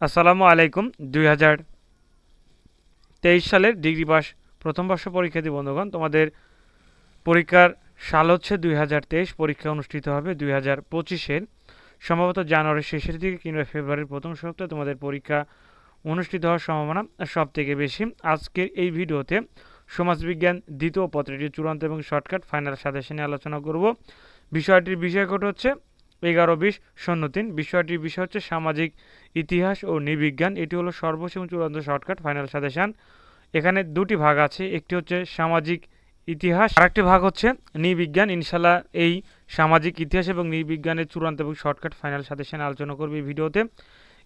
আসসালামু আলাইকুম, দুই হাজার তেইশ সালের ডিগ্রি পাস প্রথম বর্ষ পরীক্ষার্থী বন্ধুগণ, তোমাদের পরীক্ষার সাল হচ্ছে দুই হাজার তেইশ, পরীক্ষা অনুষ্ঠিত হবে দুই হাজার পঁচিশের। সম্ভবত জানুয়ারির শেষের দিকে কিংবা ফেব্রুয়ারির প্রথম সপ্তাহে তোমাদের পরীক্ষা অনুষ্ঠিত হওয়ার সম্ভাবনা সব থেকে বেশি। আজকের এই ভিডিওতে সমাজবিজ্ঞান দ্বিতীয় পত্রটি চূড়ান্ত এবং শর্টকাট, ফাইনাল সাজেশন নিয়ে আলোচনা করব। বিষয়টির বিষয়কট হচ্ছে এগারো বিশ, শূন্য তিন। বিষয়টির বিষয় হচ্ছে সামাজিক ইতিহাস ও নৃবিজ্ঞান। এটি হলো সর্বশেষ চূড়ান্ত শর্টকাট, ফাইনাল সাজেশন। এখানে দুটি ভাগ আছে। একটি হচ্ছে সামাজিক ইতিহাস, আরেকটি ভাগ হচ্ছে নৃবিজ্ঞান। ইনশাল্লাহ এই সামাজিক ইতিহাস এবং নৃবিজ্ঞানের চূড়ান্ত এবং শর্টকাট, ফাইনাল সাজেশন আলোচনা করবে এই ভিডিওতে।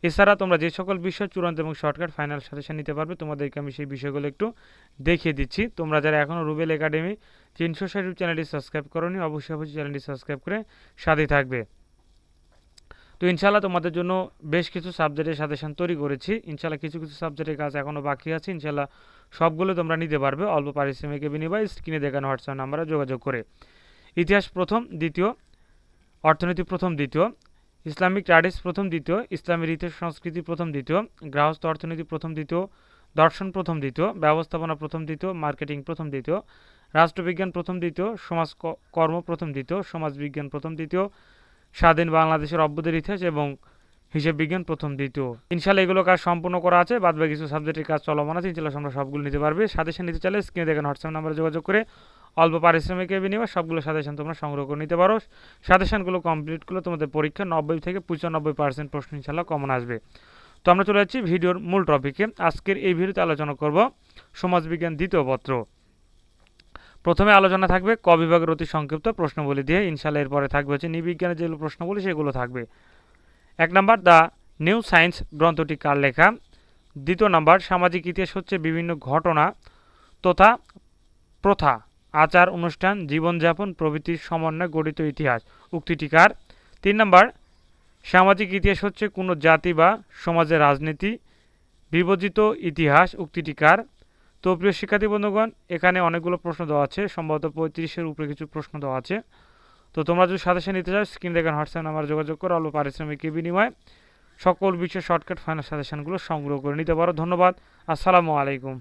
এছাড়া তোমরা যে সকল বিষয়, চূড়ান্ত এবং শর্টকাট, ফাইনাল সাজেশন নিতে পারবে, তোমাদেরকে আমি সেই বিষয়গুলো একটু দেখিয়ে দিচ্ছি। তোমরা যারা এখনও রুবেল একাডেমি তিনশো ষাট চ্যানেলটি সাবস্ক্রাইব করোনি, অবশ্যই অবশ্যই চ্যানেলটি সাবস্ক্রাইব করে সাথে থাকবে। তো ইনশাল্লাহ তোমাদের জন্য বেশ কিছু সাবজেক্টের সাজেশন তৈরি করেছি ইনশাল্লাহ কিছু কিছু সাবজেক্টের কাজ এখনও বাকি আছে ইনশাল্লাহ সবগুলো তোমরা নিতে পারবে অল্প পারিশ্রমিকের বিনিময়ে স্ক্রিনে দেখানো হোয়াটসঅ্যাপ নাম্বারে যোগাযোগ করে ইতিহাস প্রথম দ্বিতীয় অর্থনীতি প্রথম দ্বিতীয় ইসলামিক স্টাডিজ প্রথম দ্বিতীয় ইসলামের ইতিহাস সংস্কৃতি প্রথম দ্বিতীয় গৃহস্থ অর্থনীতি প্রথম দ্বিতীয় দর্শন প্রথম দ্বিতীয় ব্যবস্থাপনা প্রথম দ্বিতীয় মার্কেটিং প্রথম দ্বিতীয় রাষ্ট্রবিজ্ঞান প্রথম দ্বিতীয় সমাজ কর্ম প্রথম দ্বিতীয় সমাজবিজ্ঞান প্রথম দ্বিতীয় স্বাধীন বাংলাদেশের অভ্যুদের ইতিহাস এবং হিসেব বিজ্ঞান প্রথম, দ্বিতীয়। ইনশাল্লাহ এগুলো কাজ সম্পূর্ণ করা আছে। বাদ কিছু সাবজেক্টের কাজ চলমান আছে। ইনশাল্লাহ আমরা সবগুলো নিতে পারবে। সাজেশন নিতে চাইলে স্ক্রিনে দেখেন হোয়াটসঅ্যাপ নাম্বারে যোগাযোগ করে অল্প পারিশ্রমিকের বিনিময়ে সবগুলো সাজেশন তোমরা সংগ্রহ করে নিতে পারো। সাজেশনগুলো কমপ্লিট করলে তোমাদের পরীক্ষা নব্বই থেকে পঁচানব্বই পার্সেন্ট প্রশ্ন ইনশাল্লাহ কমন আসবে। তো আমরা চলে যাচ্ছি ভিডিওর মূল টপিকে আজকের এই ভিডিওতে আলোচনা করব সমাজবিজ্ঞান দ্বিতীয় পত্র। প্রথমে আলোচনা থাকবে ক বিভাগের অতি সংক্ষিপ্ত প্রশ্নগুলি দিয়ে। ইনশাল্লাহ এরপরে থাকবে হচ্ছে নিবিজ্ঞানের যেগুলো প্রশ্নগুলি সেগুলো থাকবে। এক নম্বর, দ্য নিউ সায়েন্স গ্রন্থটি কার লেখা? দ্বিতীয় নাম্বার, সামাজিক ইতিহাস হচ্ছে বিভিন্ন ঘটনা তথা প্রথা, আচার অনুষ্ঠান, জীবনযাপন প্রভৃতির সমন্বয়ে গঠিত ইতিহাস। উক্তিটি কার? তিন নম্বর, সামাজিক ইতিহাস হচ্ছে কোনো জাতি বা সমাজের রাজনীতি বিভাজিত ইতিহাস। উক্তিটি কার? তো প্রিয় শিক্ষার্থী বন্ধুগণ, এখানে অনেকগুলো প্রশ্ন দেওয়া আছে। সম্ভবত পঁয়ত্রিশের উপরে কিছু প্রশ্ন দেওয়া আছে। তো তোমরা যদি সাথে সাথে নিতে চাও, স্ক্রিন দেখেন হোয়াটসঅ্যাপ নাম্বার যোগাযোগ করো। অল্প পারিশ্রমিকের বিনিময়ে সকল বিষয়ে শর্টকাট ফাইনাল সাজেশনগুলো সংগ্রহ করে নিতে পারো। ধন্যবাদ। আসসালামু আলাইকুম।